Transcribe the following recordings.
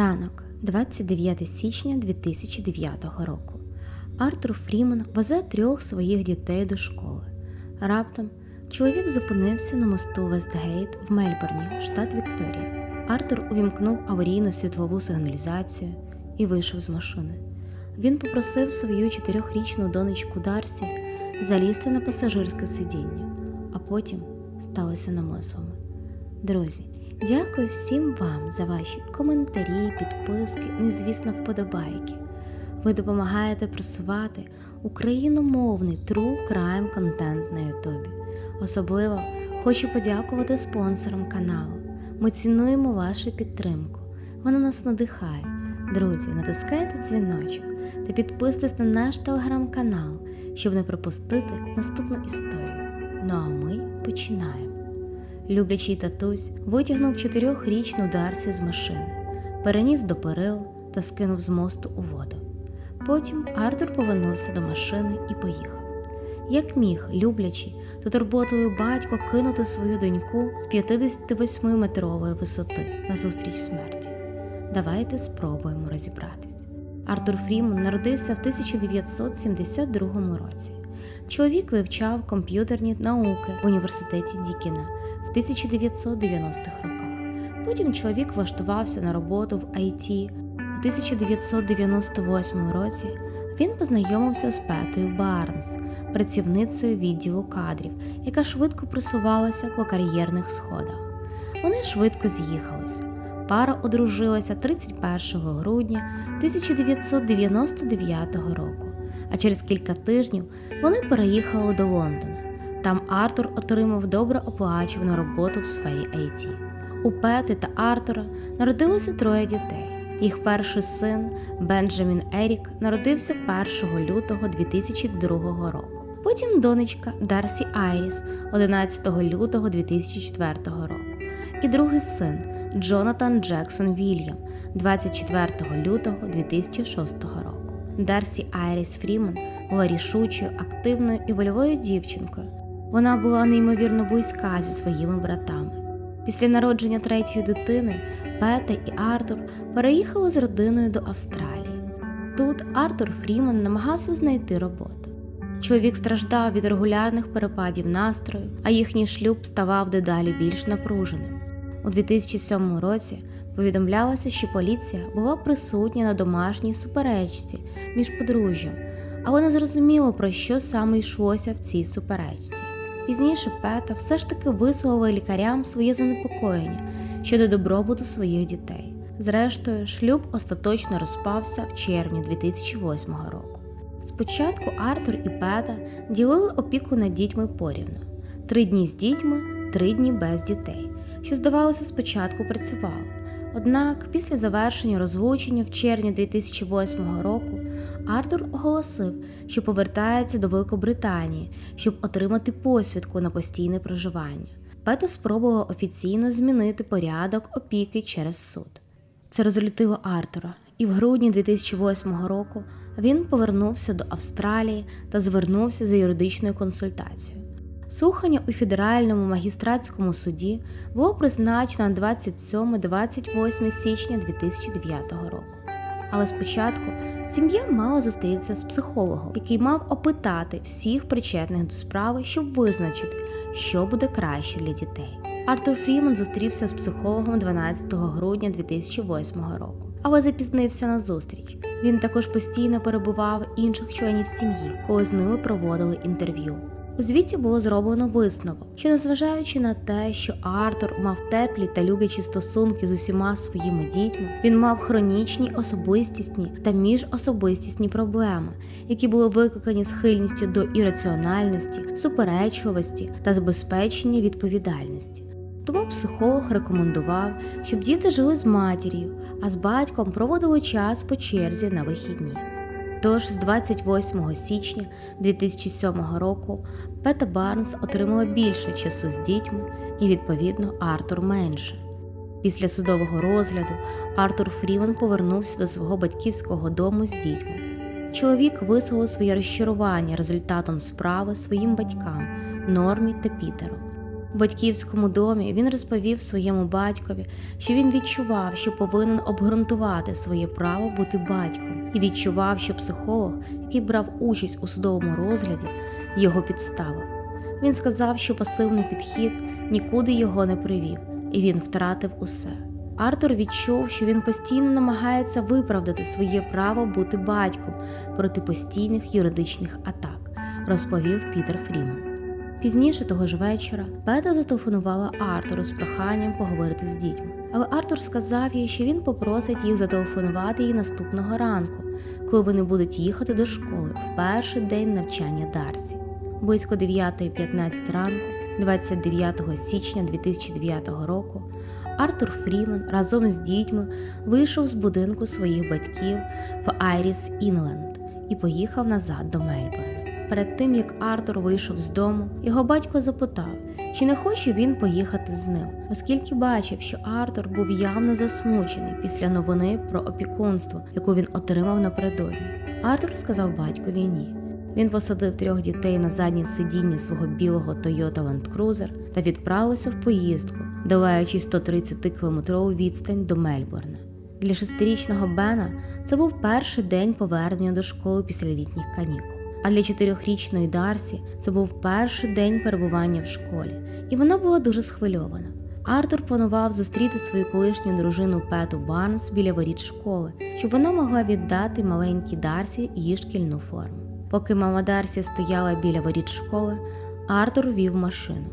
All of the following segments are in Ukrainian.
Ранок, 29 січня 2009 року. Артур Фріман везе трьох своїх дітей до школи. Раптом чоловік зупинився на мосту Вестгейт в Мельбурні, штат Вікторія. Артур увімкнув аварійну світлову сигналізацію і вийшов з машини. Він попросив свою чотирьохрічну донечку Дарсі залізти на пасажирське сидіння, а потім сталося намислами. Друзі, дякую всім вам за ваші коментарі, підписки, ну і, звісно, вподобайки. Ви допомагаєте просувати україномовний true crime контент на Ютубі. Особливо хочу подякувати спонсорам каналу. Ми цінуємо вашу підтримку. Вона нас надихає. Друзі, натискайте дзвіночок та підписуйтесь на наш телеграм-канал, щоб не пропустити наступну історію. Ну а ми починаємо. Люблячий татусь витягнув чотирьохрічну Дарсі з машини, переніс до перил та скинув з мосту у воду. Потім Артур повернувся до машини і поїхав. Як міг, люблячий та турботливий батько кинути свою доньку з 58-метрової висоти назустріч смерті. Давайте спробуємо розібратись. Артур Фріман народився в 1972 році. Чоловік вивчав комп'ютерні науки в університеті Дікіна в 1990-х роках. Потім чоловік влаштувався на роботу в IT. У 1998 році він познайомився з Петою Барнс, працівницею відділу кадрів, яка швидко просувалася по кар'єрних сходах. Вони швидко з'їхалися. Пара одружилася 31 грудня 1999 року, а через кілька тижнів вони переїхали до Лондона. Там Артур отримав добре оплачувану роботу в сфері IT. У Пети та Артура народилося троє дітей. Їх перший син Бенджамін Ерік народився 1 лютого 2002 року. Потім донечка Дарсі Айріс 11 лютого 2004 року. І другий син Джонатан Джексон Вільям 24 лютого 2006 року. Дарсі Айріс Фріман була рішучою, активною і вольовою дівчинкою. Вона була неймовірно близька зі своїми братами. Після народження третьої дитини Пета і Артур переїхали з родиною до Австралії. Тут Артур Фріман намагався знайти роботу. Чоловік страждав від регулярних перепадів настрою, а їхній шлюб ставав дедалі більш напруженим. У 2007 році повідомлялося, що поліція була присутня на домашній суперечці між подружжям, але не зрозуміло, про що саме йшлося в цій суперечці. Пізніше Пета все ж таки висловила лікарям своє занепокоєння щодо добробуту своїх дітей. Зрештою, шлюб остаточно розпався в червні 2008 року. Спочатку Артур і Пета ділили опіку над дітьми порівну: три дні з дітьми, три дні без дітей, що, здавалося, спочатку працювало. Однак, після завершення розлучення в червні 2008 року Артур оголосив, що повертається до Великобританії, щоб отримати посвідку на постійне проживання. Пета спробувала офіційно змінити порядок опіки через суд. Це розлютило Артура, і в грудні 2008 року він повернувся до Австралії та звернувся за юридичною консультацією. Слухання у федеральному магістратському суді було призначено на 27-28 січня 2009 року. Але спочатку сім'я мала зустрітися з психологом, який мав опитати всіх причетних до справи, щоб визначити, що буде краще для дітей. Артур Фріман зустрівся з психологом 12 грудня 2008 року, але запізнився на зустріч. Він також постійно перебував інших членів сім'ї, коли з ними проводили інтерв'ю. У звіті було зроблено висновок, що незважаючи на те, що Артур мав теплі та люблячі стосунки з усіма своїми дітьми, він мав хронічні особистісні та міжособистісні проблеми, які були викликані схильністю до ірраціональності, суперечливості та забезпечення відповідальності. Тому психолог рекомендував, щоб діти жили з матір'ю, а з батьком проводили час по черзі на вихідні. Тож з 28 січня 2007 року Пета Барнс отримала більше часу з дітьми і, відповідно, Артур менше. Після судового розгляду Артур Фріман повернувся до свого батьківського дому з дітьми. Чоловік висловив своє розчарування результатом справи своїм батькам Нормі та Пітеру. Батьківському домі він розповів своєму батькові, що він відчував, що повинен обґрунтувати своє право бути батьком, і відчував, що психолог, який брав участь у судовому розгляді, його підставив. Він сказав, що пасивний підхід нікуди його не привів, і він втратив усе. Артур відчув, що він постійно намагається виправдати своє право бути батьком проти постійних юридичних атак, розповів Пітер Фріман. Пізніше того ж вечора Пета зателефонувала Артуру з проханням поговорити з дітьми. Але Артур сказав їй, що він попросить їх зателефонувати їй наступного ранку, коли вони будуть їхати до школи в перший день навчання Дарсі. Близько 9.15 ранку, 29 січня 2009 року, Артур Фріман разом з дітьми вийшов з будинку своїх батьків в Айріс Інленд і поїхав назад до Мельбурна. Перед тим як Артур вийшов з дому, його батько запитав, чи не хоче він поїхати з ним, оскільки бачив, що Артур був явно засмучений після новини про опікунство, яку він отримав напередодні. Артур сказав батькові ні. Він посадив трьох дітей на заднє сидіння свого білого Toyota Land Cruiser та відправився в поїздку, долаючи 130-кілометрову відстань до Мельбурна. Для шестирічного Бена це був перший день повернення до школи після літніх канікул. А для чотирьохрічної Дарсі це був перший день перебування в школі, і вона була дуже схвильована. Артур планував зустріти свою колишню дружину Пету Барнс біля воріт школи, щоб вона могла віддати маленькій Дарсі її шкільну форму. Поки мама Дарсі стояла біля воріт школи, Артур вів машину,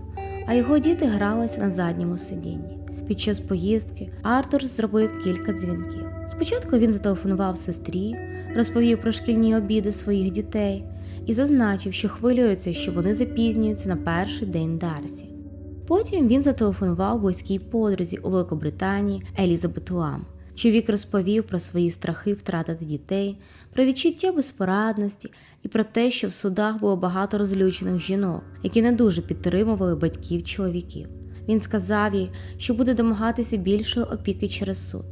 а його діти гралися на задньому сидінні. Під час поїздки Артур зробив кілька дзвінків. Спочатку він зателефонував сестрі, розповів про шкільні обіди своїх дітей і зазначив, що хвилюється, що вони запізнюються на перший день Дарсі. Потім він зателефонував близькій подрузі у Великобританії Елізабет Лам. Чоловік розповів про свої страхи втратити дітей, про відчуття безпорадності і про те, що в судах було багато розлючених жінок, які не дуже підтримували батьків чоловіків. Він сказав їй, що буде домагатися більшої опіки через суд,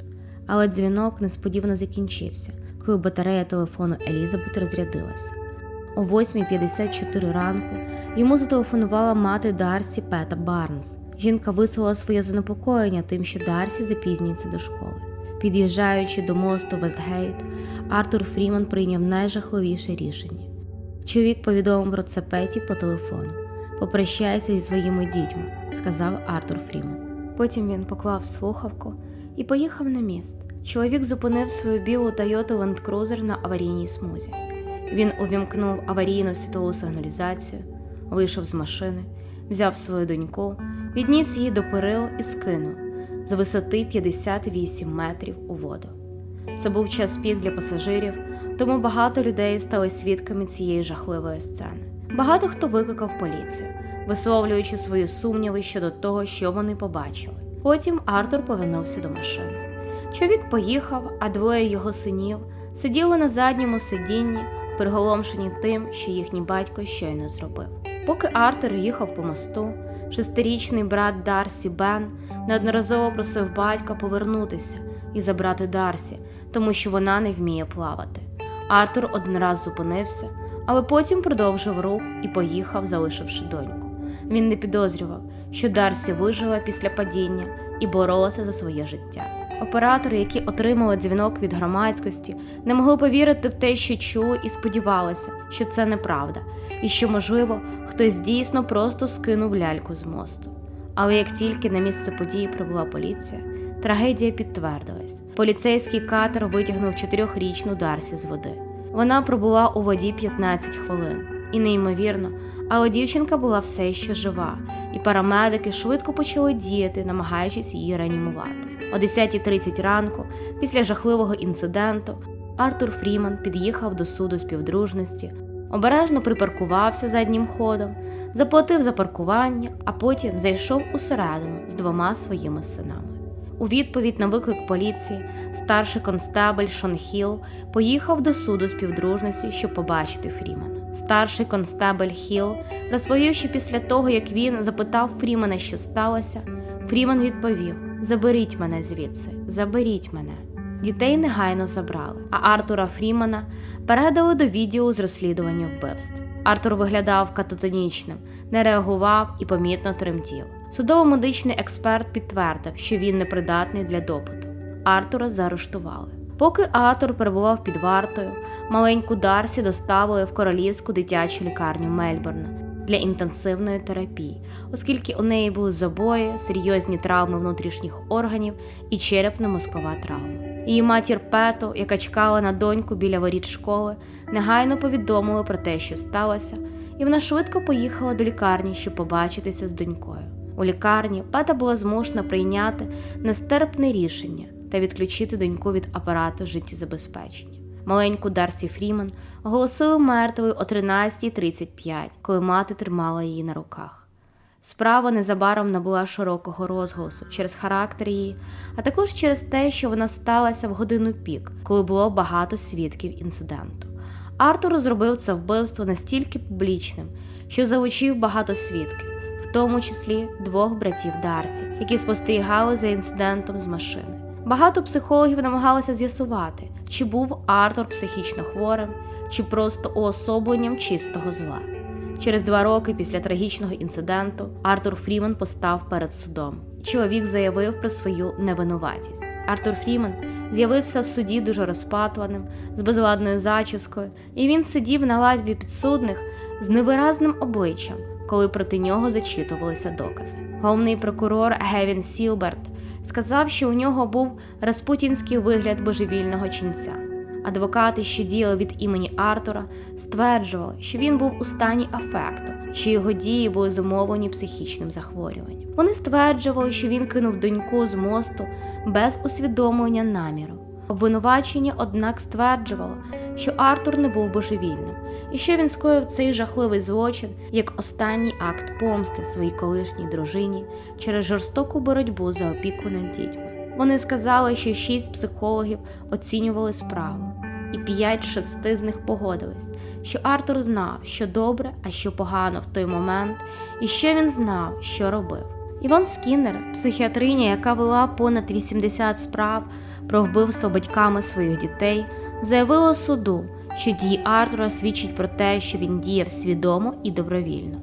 але дзвінок несподівано закінчився, коли батарея телефону Елізабет розрядилася. О 8.54 ранку йому зателефонувала мати Дарсі Пета Барнс. Жінка висловила своє занепокоєння тим, що Дарсі запізнюється до школи. Під'їжджаючи до мосту Вестгейт, Артур Фріман прийняв найжахливіше рішення. Чоловік повідомив про це Петі по телефону. Попрощайся зі своїми дітьми, сказав Артур Фріман. Потім він поклав слухавку і поїхав на міст. Чоловік зупинив свою білу Toyota Land Cruiser на аварійній смузі. Він увімкнув аварійну світлову сигналізацію, вийшов з машини, взяв свою доньку, відніс її до перил і скинув з висоти 58 метрів у воду. Це був час пік для пасажирів, тому багато людей стали свідками цієї жахливої сцени. Багато хто викликав поліцію, висловлюючи свої сумніви щодо того, що вони побачили. Потім Артур повернувся до машини. Чоловік поїхав, а двоє його синів сиділи на задньому сидінні, приголомшені тим, що їхній батько щойно зробив. Поки Артур їхав по мосту, шестирічний брат Дарсі Бен неодноразово просив батька повернутися і забрати Дарсі, тому що вона не вміє плавати. Артур один раз зупинився, але потім продовжив рух і поїхав, залишивши доньку. Він не підозрював, що Дарсі вижила після падіння і боролася за своє життя. Оператори, які отримали дзвінок від громадськості, не могли повірити в те, що чули, і сподівалися, що це неправда, і що, можливо, хтось дійсно просто скинув ляльку з мосту. Але як тільки на місце події прибула поліція, трагедія підтвердилась. Поліцейський катер витягнув чотирьохрічну Дарсі з води. Вона пробула у воді 15 хвилин, і неймовірно, але дівчинка була все ще жива, і парамедики швидко почали діяти, намагаючись її реанімувати. О 10.30 ранку, після жахливого інциденту, Артур Фріман під'їхав до суду співдружності, обережно припаркувався заднім ходом, заплатив за паркування, а потім зайшов усередину з двома своїми синами. У відповідь на виклик поліції старший констебель Шон Хіл поїхав до суду співдружності, щоб побачити Фрімана. Старший констебель Хіл розповів, що після того, як він запитав Фрімана, що сталося, Фріман відповів: Заберіть мене звідси, заберіть мене. Дітей негайно забрали, а Артура Фрімана передали до відділу з розслідування вбивств. Артур виглядав кататонічним, не реагував і помітно тремтів. Судово-медичний експерт підтвердив, що він непридатний для допиту. Артура заарештували. Поки Артур перебував під вартою, маленьку Дарсі доставили в королівську дитячу лікарню Мельбурна для інтенсивної терапії, оскільки у неї були забої, серйозні травми внутрішніх органів і черепно-мозкова травма. Її матір Пето, яка чекала на доньку біля воріт школи, негайно повідомили про те, що сталося, і вона швидко поїхала до лікарні, щоб побачитися з донькою. У лікарні Пета була змушена прийняти нестерпне рішення та відключити доньку від апарату життєзабезпечення. Маленьку Дарсі Фріман оголосили мертвою о 13.35, коли мати тримала її на руках. Справа незабаром набула широкого розголосу через характер її, а також через те, що вона сталася в годину пік, коли було багато свідків інциденту. Артур зробив це вбивство настільки публічним, що залучив багато свідків, в тому числі двох братів Дарсі, які спостерігали за інцидентом з машини. Багато психологів намагалися з'ясувати, чи був Артур психічно хворим, чи просто уособленням чистого зла. Через два роки після трагічного інциденту Артур Фріман постав перед судом. Чоловік заявив про свою невинуватість. Артур Фріман з'явився в суді дуже розпатваним, з безладною зачіскою, і він сидів на лаві підсудних з невиразним обличчям, коли проти нього зачитувалися докази. Головний прокурор Гевін Сілберт сказав, що у нього був распутінський вигляд божевільного ченця. Адвокати, що діяли від імені Артура, стверджували, що він був у стані афекту, що його дії були зумовлені психічним захворюванням. Вони стверджували, що він кинув доньку з мосту без усвідомлення наміру. Обвинувачення, однак, стверджувало, що Артур не був божевільним і що він скоїв цей жахливий злочин як останній акт помсти своїй колишній дружині через жорстоку боротьбу за опіку над дітьми. Вони сказали, що шість психологів оцінювали справу, і п'ять шести з них погодились, що Артур знав, що добре, а що погано в той момент, і що він знав, що робив. Іван Скіннер, психіатриня, яка вела понад 80 справ про вбивство батьками своїх дітей, заявила суду, що дії Артура свідчать про те, що він діяв свідомо і добровільно.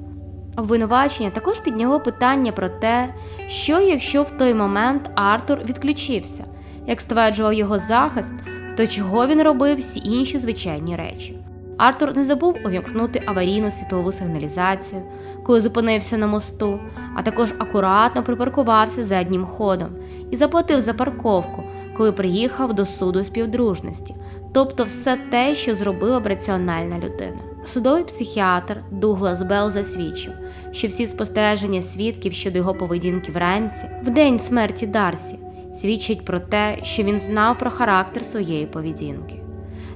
Обвинувачення також підняло питання про те, що якщо в той момент Артур відключився, як стверджував його захист, то чого він робив всі інші звичайні речі. Артур не забув увімкнути аварійну світлову сигналізацію, коли зупинився на мосту, а також акуратно припаркувався заднім ходом і заплатив за парковку, коли приїхав до суду співдружності, тобто все те, що зробила б раціональна людина. Судовий психіатр Дуглас Белл засвідчив, що всі спостереження свідків щодо його поведінки вранці, в день смерті Дарсі, свідчать про те, що він знав про характер своєї поведінки.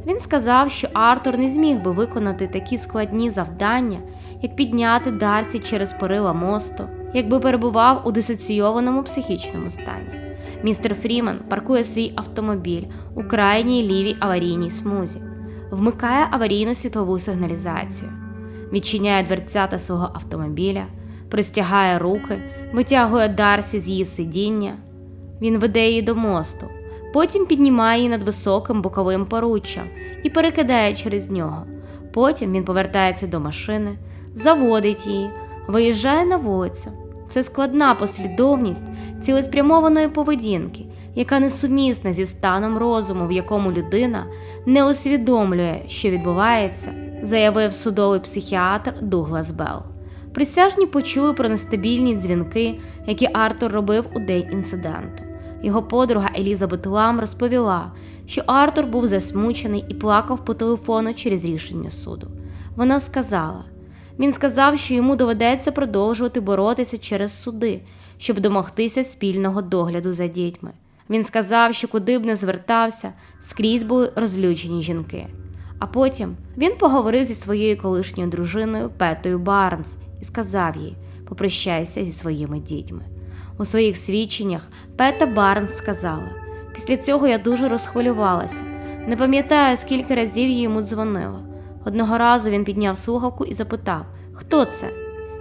Він сказав, що Артур не зміг би виконати такі складні завдання, як підняти Дарсі через перила мосту, якби перебував у дисоційованому психічному стані. Містер Фріман паркує свій автомобіль у крайній лівій аварійній смузі, вмикає аварійну світлову сигналізацію, відчиняє дверцята свого автомобіля, простягає руки, витягує Дарсі з її сидіння. Він веде її до мосту, потім піднімає її над високим боковим поруччям і перекидає через нього. Потім він повертається до машини, заводить її, виїжджає на вулицю. Це складна послідовність цілеспрямованої поведінки, яка несумісна зі станом розуму, в якому людина не усвідомлює, що відбувається, заявив судовий психіатр Дуглас Белл. Присяжні почули про нестабільні дзвінки, які Артур робив у день інциденту. Його подруга Елізабет Лам розповіла, що Артур був засмучений і плакав по телефону через рішення суду. Вона сказала: він сказав, що йому доведеться продовжувати боротися через суди, щоб домогтися спільного догляду за дітьми. Він сказав, що куди б не звертався, скрізь були розлючені жінки. А потім він поговорив зі своєю колишньою дружиною Петою Барнс і сказав їй: попрощайся зі своїми дітьми. У своїх свідченнях Пета Барнс сказала: після цього я дуже розхвилювалася. Не пам'ятаю, скільки разів я йому дзвонила. Одного разу він підняв слухавку і запитав, хто це?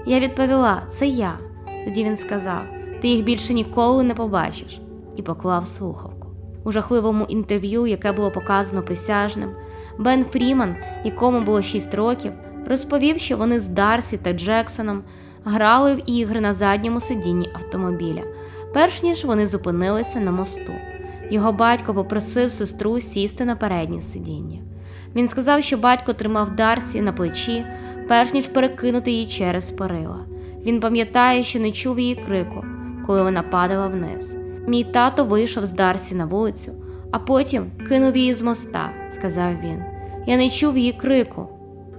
Я відповіла, це я. Тоді він сказав: Ти їх більше ніколи не побачиш, і поклав слухавку. У жахливому інтерв'ю, яке було показано присяжним, Бен Фріман, якому було 6 років, розповів, що вони з Дарсі та Джексоном грали в ігри на задньому сидінні автомобіля, перш ніж вони зупинилися на мосту. Його батько попросив сестру сісти на переднє сидіння. Він сказав, що батько тримав Дарсі на плечі, перш ніж перекинути її через перила. Він пам'ятає, що не чув її крику, коли вона падала вниз. Мій тато вийшов з Дарсі на вулицю, а потім кинув її з моста, сказав він. Я не чув її крику.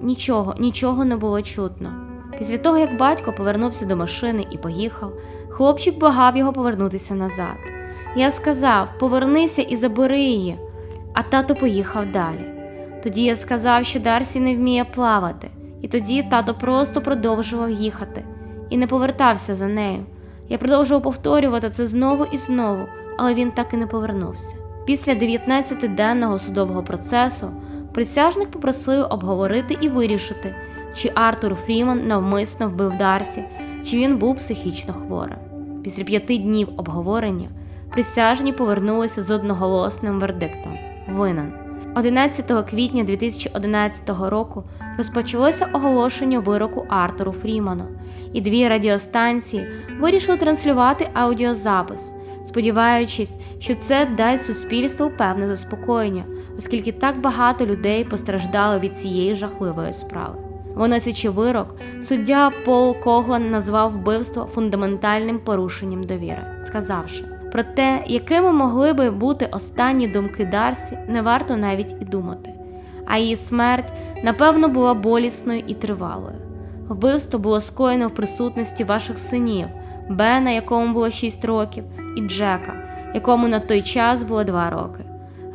Нічого, нічого не було чутно. Після того, як батько повернувся до машини і поїхав, хлопчик благав його повернутися назад. Я сказав: повернися і забери її, а тато поїхав далі. Тоді я сказав, що Дарсі не вміє плавати, і тоді тато просто продовжував їхати і не повертався за нею. Я продовжував повторювати це знову і знову, але він так і не повернувся. Після 19-денного судового процесу присяжних попросили обговорити і вирішити, чи Артур Фріман навмисно вбив Дарсі, чи він був психічно хворим. Після п'яти днів обговорення присяжні повернулися з одноголосним вердиктом винен. 11 квітня 2011 року розпочалося оголошення вироку Артуру Фріману, і дві радіостанції вирішили транслювати аудіозапис, сподіваючись, що це дасть суспільству певне заспокоєння, оскільки так багато людей постраждали від цієї жахливої справи. Виносячи вирок, суддя Пол Коглан назвав вбивство фундаментальним порушенням довіри, сказавши. Про те, якими могли би бути останні думки Дарсі, не варто навіть і думати. А її смерть, напевно, була болісною і тривалою. Вбивство було скоєно в присутності ваших синів, Бена, якому було 6 років, і Джека, якому на той час було 2 роки.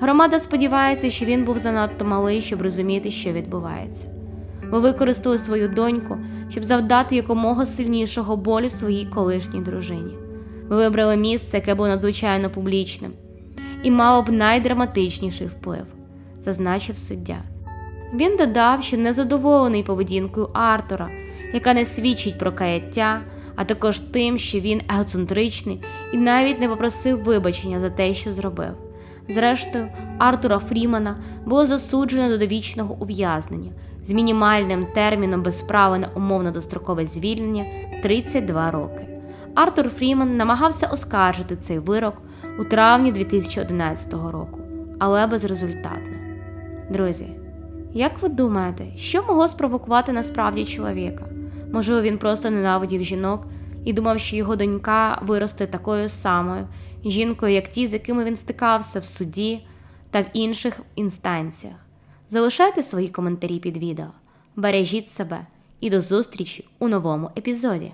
Громада сподівається, що він був занадто малий, щоб розуміти, що відбувається. Ви використали свою доньку, щоб завдати якомога сильнішого болю своїй колишній дружині. Ви вибрали місце, яке було надзвичайно публічним, і мало б найдраматичніший вплив, зазначив суддя. Він додав, що незадоволений поведінкою Артура, яка не свідчить про каяття, а також тим, що він егоцентричний і навіть не попросив вибачення за те, що зробив. Зрештою, Артура Фрімана було засуджено до довічного ув'язнення з мінімальним терміном без права на умовно дострокове звільнення 32 роки. Артур Фріман намагався оскаржити цей вирок у травні 2011 року, але безрезультатно. Друзі, як ви думаєте, що могло спровокувати насправді чоловіка? Можливо, він просто ненавидів жінок і думав, що його донька виросте такою самою жінкою, як ті, з якими він стикався в суді та в інших інстанціях. Залишайте свої коментарі під відео, бережіть себе і до зустрічі у новому епізоді.